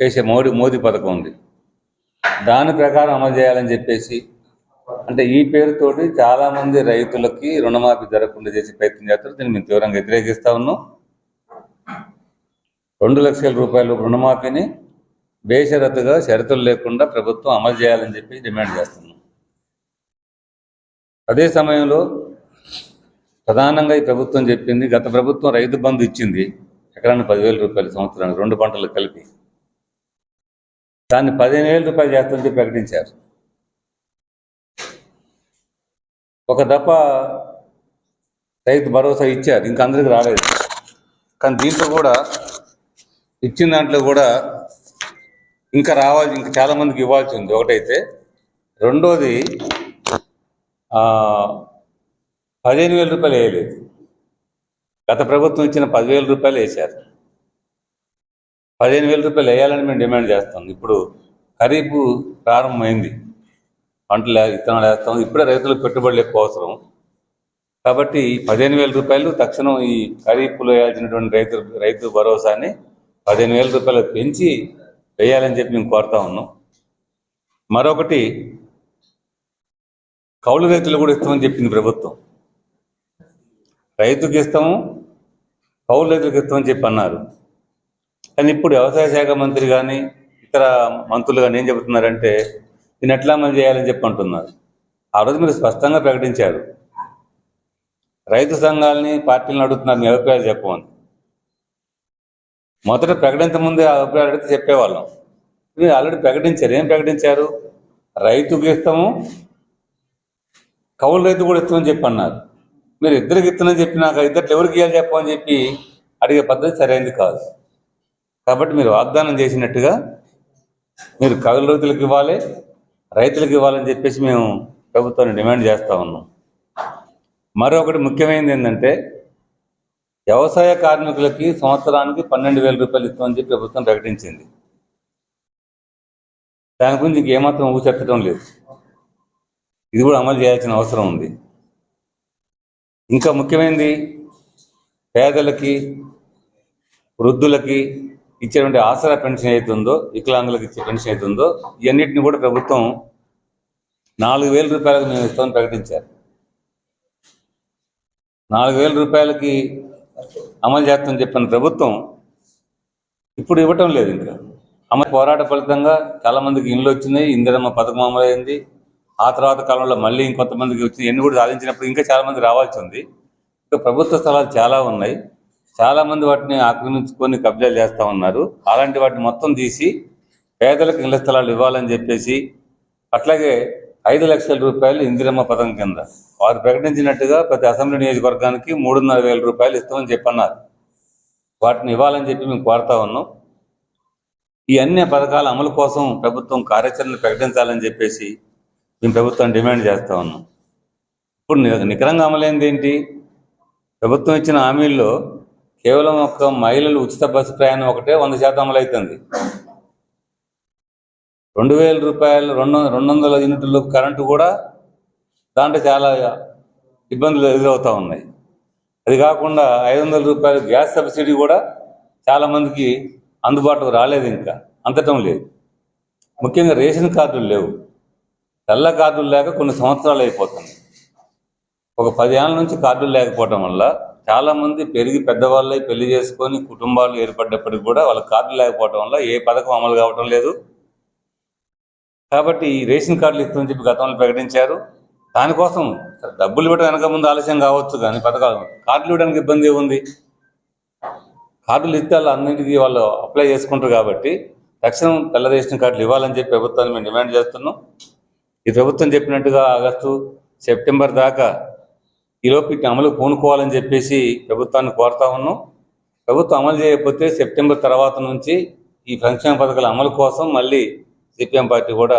వేసే మోడీ మోదీ పథకం ఉంది. దాని ప్రకారం అమలు చేయాలని చెప్పేసి అంటే ఈ పేరుతోటి చాలామంది రైతులకి రుణమాఫీ జరగకుండా చేసే ప్రయత్నం చేస్తారు. దీన్ని మేము తీవ్రంగా వ్యతిరేకిస్తా ఉన్నాం. రెండు లక్షల రూపాయలు రుణమాఫీని బేషరతుగా షరతులు లేకుండా ప్రభుత్వం అమలు చేయాలని చెప్పి డిమాండ్ చేస్తున్నాం. అదే సమయంలో ప్రధానంగా ఈ ప్రభుత్వం చెప్పింది గత ప్రభుత్వం రైతు బంధు ఇచ్చింది. ఎకరాన్ని పదివేల రూపాయలు సంవత్సరానికి రెండు పంటలు కలిపి. దాన్ని పదిహేను వేల రూపాయలు చేస్తుంటే ప్రకటించారు. ఒక దఫ రైతు భరోసా ఇచ్చారు ఇంకా అందరికి రాలేదు. కానీ దీంట్లో కూడా ఇచ్చిన దాంట్లో కూడా ఇంకా రావాలి ఇంకా చాలా మందికి ఇవ్వాల్సి ఉంది. ఒకటైతే రెండోది పదిహేను వేల రూపాయలు వేయలేదు. గత ప్రభుత్వం ఇచ్చిన పదివేల రూపాయలు వేశారు. పదిహేను వేల రూపాయలు వేయాలని మేము డిమాండ్ చేస్తాం. ఇప్పుడు ఖరీఫ్ ప్రారంభమైంది. పంటలు విత్తనాలు వేస్తాం. ఇప్పుడే రైతులకు పెట్టుబడులు ఎక్కువ అవసరం. కాబట్టి పదిహేను వేల రూపాయలు తక్షణం ఈ ఖరీఫ్లో వేయాల్సినటువంటి రైతు రైతు భరోసాని పదిహేను వేల రూపాయలు పెంచి వేయాలని చెప్పి మేము కోరుతా ఉన్నాం. మరొకటి కౌలు రైతులు కూడా ఇస్తామని చెప్పింది ప్రభుత్వం. రైతుకి ఇస్తాము పౌరుల క్రితం చెప్పి అన్నారు. కానీ ఇప్పుడు వ్యవసాయ శాఖ మంత్రి కానీ ఇతర మంత్రులు కానీ ఏం చెబుతున్నారంటే దీన్ని ఎట్లా అమలు చేయాలని చెప్పి అంటున్నారు. ఆ రోజు మీరు స్పష్టంగా ప్రకటించారు. రైతు సంఘాలని పార్టీలను అడుగుతున్నారు మీ అభిప్రాయాలు చెప్పమని. మొదట ప్రకటించముందే ఆ అభిప్రాయాలు అడిగితే చెప్పేవాళ్ళం. మీరు ఆల్రెడీ ప్రకటించారు. ఏం ప్రకటించారు? రైతుకి ఇస్తాము కౌలు రైతు కూడా ఇస్తామని చెప్పి అన్నారు. మీరు ఇద్దరికి ఇస్తామని చెప్పినాక ఇద్దరు ఎవరికి ఇవ్వాలి చెప్పమని చెప్పి అడిగే పద్ధతి సరైనది కాదు. కాబట్టి మీరు వాగ్దానం చేసినట్టుగా మీరు కవుల రైతులకు ఇవ్వాలి రైతులకు ఇవ్వాలని చెప్పేసి మేము ప్రభుత్వాన్ని డిమాండ్ చేస్తూ ఉన్నాం. మరొకటి ముఖ్యమైనది ఏంటంటే వ్యవసాయ కార్మికులకి సంవత్సరానికి పన్నెండు వేల రూపాయలు ఇస్తామని చెప్పి ప్రభుత్వం ప్రకటించింది. దాని గురించి ఇంకేమాత్రం ఊసెత్తడం లేదు. ఇది కూడా అమలు చేయాల్సిన అవసరం ఉంది. ఇంకా ముఖ్యమైనది పేదలకి వృద్ధులకి ఇచ్చేటువంటి ఆసరా పెన్షన్ అవుతుందో వికలాంగులకు ఇచ్చే పెన్షన్ అవుతుందో ఇవన్నిటిని కూడా ప్రభుత్వం నాలుగు వేల రూపాయలకు మేము ఇస్తామని ప్రకటించారు. నాలుగు వేల రూపాయలకి అమలు చేస్తామని చెప్పిన ప్రభుత్వం ఇప్పుడు ఇవ్వటం లేదు ఇంకా. అమలు పోరాట ఫలితంగా చాలామందికి ఇండ్లు వచ్చినాయి ఇందిరమ్మ పథకం అమలైంది ఆ తర్వాత కాలంలో మళ్ళీ ఇంకొంతమందికి వచ్చింది ఎన్ని కూడా సాధించినప్పుడు ఇంకా చాలా మంది రావాల్సి ఉంది. ఇంకా ప్రభుత్వ స్థలాలు చాలా ఉన్నాయి. చాలా మంది వాటిని ఆక్రమించుకొని కబ్జాలు చేస్తూ ఉన్నారు. అలాంటి వాటిని మొత్తం తీసి పేదలకు ఇళ్ళ స్థలాలు ఇవ్వాలని చెప్పేసి అట్లాగే ఐదు లక్షల రూపాయలు ఇందిరమ్మ పథకం కింద వారు ప్రకటించినట్టుగా ప్రతి అసెంబ్లీ నియోజకవర్గానికి మూడున్నర వేల రూపాయలు ఇస్తామని చెప్పన్నారు. వాటిని ఇవ్వాలని చెప్పి మేము కోరుతా ఉన్నాం. ఈ అన్ని పథకాల అమలు కోసం ప్రభుత్వం కార్యాచరణ ప్రకటించాలని చెప్పేసి మేము ప్రభుత్వం డిమాండ్ చేస్తా ఉన్నాం. ఇప్పుడు నికరంగా అమలైంది ఏంటి? ప్రభుత్వం ఇచ్చిన హామీల్లో కేవలం ఒక మహిళలు ఉచిత బస్సు ప్రయాణం ఒకటే వంద శాతం అమలవుతుంది రెండు వేల రూపాయలు రెండు రెండు వందల యూనిట్లు కరెంటు కూడా దాంట్లో చాలా ఇబ్బందులు ఎదురవుతూ ఉన్నాయి. అది కాకుండా ఐదు వందల రూపాయలు గ్యాస్ సబ్సిడీ కూడా చాలా మందికి అందుబాటులో రాలేదు ఇంకా. అందటం లేదు. ముఖ్యంగా రేషన్ కార్డులు లేవు. తెల్ల కార్డులు లేక కొన్ని సంవత్సరాలు అయిపోతుంది. ఒక పది ఏళ్ళ నుంచి కార్డులు లేకపోవడం వల్ల చాలామంది పెరిగి పెద్దవాళ్ళై పెళ్ళి చేసుకొని కుటుంబాలు ఏర్పడ్డప్పటికి కూడా వాళ్ళ కార్డులు లేకపోవడం వల్ల ఏ పథకం అమలు కావటం లేదు. కాబట్టి ఈ రేషన్ కార్డులు ఇస్తుందని చెప్పి గతంలో ప్రకటించారు. దానికోసం డబ్బులు ఇవ్వడం వెనక ముందు ఆలస్యం కావచ్చు కానీ పథకాలు కార్డులు ఇవ్వడానికి ఇబ్బంది ఉంది. కార్డులు ఇస్తే వాళ్ళు అన్నింటికీ వాళ్ళు అప్లై చేసుకుంటారు కాబట్టి తక్షణం తెల్ల రేషన్ కార్డులు ఇవ్వాలని చెప్పి ప్రభుత్వాన్ని మేము డిమాండ్ చేస్తున్నాం. ఈ ప్రభుత్వం చెప్పినట్టుగా ఆగస్టు సెప్టెంబర్ దాకా ఈలోపు వీటిని అమలు పూనుకోవాలని చెప్పేసి ప్రభుత్వాన్ని కోరుతా ఉన్నాం. ప్రభుత్వం అమలు చేయకపోతే సెప్టెంబర్ తర్వాత నుంచి ఈ సంక్షేమ పథకాల అమలు కోసం మళ్ళీ సిపిఎం పార్టీ కూడా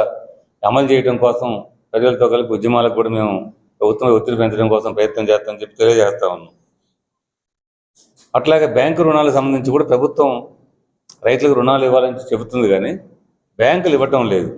అమలు చేయడం కోసం ప్రజలతో కలిపి ఉద్యమాలకు కూడా మేము ప్రభుత్వం ఒత్తిడి పెంచడం కోసం ప్రయత్నం చేస్తామని చెప్పి తెలియజేస్తా ఉన్నాం. అట్లాగే బ్యాంకు రుణాలకు సంబంధించి కూడా ప్రభుత్వం రైతులకు రుణాలు ఇవ్వాలని చెబుతుంది కానీ బ్యాంకులు ఇవ్వటం లేదు.